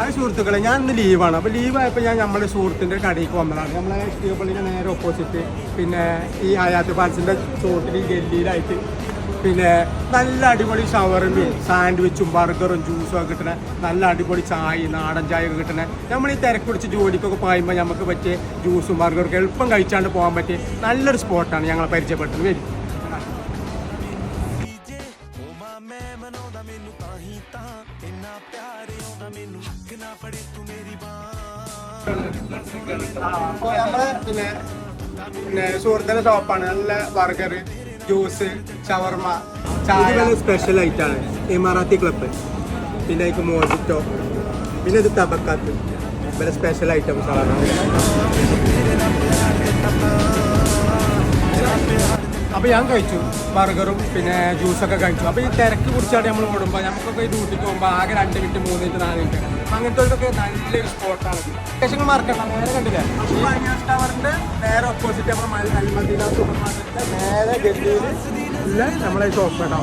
അത് സുഹൃത്തുക്കളെ ഞാൻ ഇന്ന് ലീവാണ്. അപ്പോൾ ലീവായപ്പോൾ ഞാൻ നമ്മുടെ സുഹൃത്തിന്റെ കടയിലേക്ക് വന്നതാണ്. നമ്മളെ ഇഷ്ടീപള്ളിന്റെ നേരെ ഓപ്പോസിറ്റ് പിന്നെ ഈ ഹയാത്ത് പാലസിന്റെ ചോട്ടിൽ ഗല്ലിയിലായിട്ട്. പിന്നെ നല്ല അടിപൊളി ഷവർമയും സാൻഡ്വിച്ചും ബർഗറും ജ്യൂസും ഒക്കെ കിട്ടണ നല്ല അടിപൊളി ചായ നാടൻ ചായ ഒക്കെ കിട്ടണ നമ്മൾ ഈ തിരക്ക് പിടിച്ച് ജോലിക്കൊക്കെ പോയുമ്പോൾ നമുക്ക് പറ്റിയ ജ്യൂസും ബർഗറൊക്കെ എളുപ്പം കഴിച്ചാണ്ട് പോകാൻ പറ്റിയ നല്ലൊരു സ്പോട്ടാണ് ഞങ്ങളെ പരിചയപ്പെട്ടത് വരും. അപ്പോൾ നമ്മളെ പിന്നെ പിന്നെ സുഹൃത്തിന്റെ ഷോപ്പാണ് നല്ല ബർഗർ ജ്യൂസ് ഷവർമ ചായ. സ്പെഷ്യൽ ആയിട്ടാണ് ഇമാറാത്തി ക്ലബ്ബ് പിന്നെ അതിക്ക് മോജിറ്റോ പിന്നെ ഇത് തബക്കാത്ത് ഇവരെ സ്പെഷ്യൽ ഐറ്റംസ് ആണ്. അപ്പോൾ ഞാൻ കഴിച്ചു. ബർഗറും പിന്നെ ജ്യൂസൊക്കെ കഴിച്ചു. അപ്പോൾ ഈ തിരക്ക് കുറിച്ചാണ് നമ്മൾ ഓടുമ്പോൾ നമുക്കൊക്കെ ഈ ഡ്യൂട്ടിക്ക് പോകുമ്പോൾ ആകെ രണ്ട് മിനിറ്റ് മൂന്ന് മിനിറ്റ് നാല് മിനിറ്റ് അങ്ങനത്തെ നല്ലൊരു സ്പോട്ടാണ് സ്റ്റേഷൻ മാർക്കറ്റ് നേരെ കണ്ടില്ലേ? നേരെ ഓപ്പോസിറ്റ് നമ്മുടെ നേരെ നമ്മളെ ഷോപ്പ് കേട്ടോ